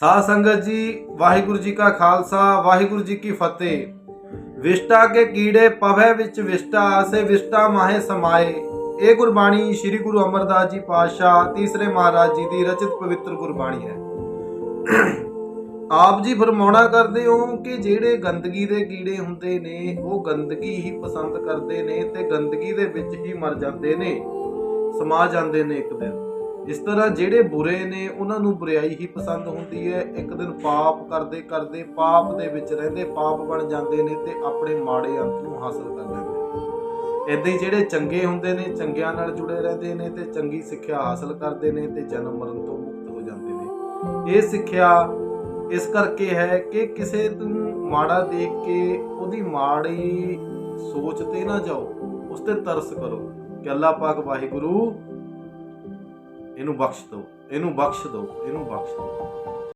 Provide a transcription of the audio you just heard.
ਸਾਧ ਸੰਗਤ ਜੀ, ਵਾਹਿਗੁਰੂ ਜੀ ਕਾ ਖਾਲਸਾ, ਵਾਹਿਗੁਰੂ ਜੀ ਕੀ ਫਤਿਹ। ਵਿਸ਼ਟਾ ਕੇ ਕੀੜੇ ਪਵੈ ਵਿੱਚ ਵਿਸ਼ਟਾ, ਆਸੇ ਵਿਸ਼ਟਾ ਮਾਹੇ ਸਮਾਏ। ਇਹ ਗੁਰਬਾਣੀ ਸ੍ਰੀ ਗੁਰੂ ਅਮਰਦਾਸ ਜੀ ਪਾਤਸ਼ਾਹ, ਤੀਸਰੇ ਮਹਾਰਾਜ ਜੀ ਦੀ ਰਚਿਤ ਪਵਿੱਤਰ ਗੁਰਬਾਣੀ ਹੈ। ਆਪ ਜੀ ਫਰਮਾਉਣਾ ਕਰਦੇ ਹੋ ਕਿ ਜਿਹੜੇ ਗੰਦਗੀ ਦੇ ਕੀੜੇ ਹੁੰਦੇ ਨੇ, ਉਹ ਗੰਦਗੀ ਹੀ ਪਸੰਦ ਕਰਦੇ ਨੇ ਤੇ ਗੰਦਗੀ ਦੇ ਵਿੱਚ ਹੀ ਮਰ ਜਾਂਦੇ ਨੇ, ਸਮਾ ਜਾਂਦੇ ਨੇ ਇੱਕ ਦਿਨ। ਇਸ ਤਰ੍ਹਾਂ ਜਿਹੜੇ ਬੁਰੇ ਨੇ, ਉਹਨਾਂ ਨੂੰ ਬੁਰਾਈ ਹੀ ਪਸੰਦ ਹੁੰਦੀ ਹੈ। ਇੱਕ ਦਿਨ ਪਾਪ ਕਰਦੇ ਕਰਦੇ ਪਾਪ ਦੇ ਵਿੱਚ ਰਹਿੰਦੇ, ਪਾਪ ਬਣ ਜਾਂਦੇ ਨੇ ਤੇ ਆਪਣੇ ਮਾੜੇ ਅੰਤ ਨੂੰ ਹਾਸਲ ਕਰ ਲੈਂਦੇ ਨੇ। ਇਦਾਂ ਹੀ ਜਿਹੜੇ ਚੰਗੇ ਹੁੰਦੇ ਨੇ, ਚੰਗਿਆਂ ਨਾਲ ਜੁੜੇ ਰਹਿੰਦੇ ਨੇ ਤੇ ਚੰਗੀ ਸਿੱਖਿਆ ਹਾਸਲ ਕਰਦੇ ਨੇ ਤੇ ਜਨਮ ਮਰਨ ਤੋਂ ਮੁਕਤ ਹੋ ਜਾਂਦੇ ਨੇ। ਇਹ ਸਿੱਖਿਆ ਇਸ ਕਰਕੇ ਹੈ ਕਿ ਕਿਸੇ ਨੂੰ ਮਾੜਾ ਦੇਖ ਕੇ ਉਹਦੀ ਮਾੜੀ ਸੋਚ ਤੇ ਨਾ ਜਾਓ, ਉਸ ਤੇ ਤਰਸ ਕਰੋ। ਕਿ ਅੱਲਾਹ ਪਾਕ ਵਾਹਿਗੁਰੂ ਇਹਨੂੰ ਬਖਸ਼ ਦਿਓ ਇਹਨੂੰ ਬਖਸ਼ ਦਿਓ ਇਹਨੂੰ ਬਖਸ਼ ਦਿਓ।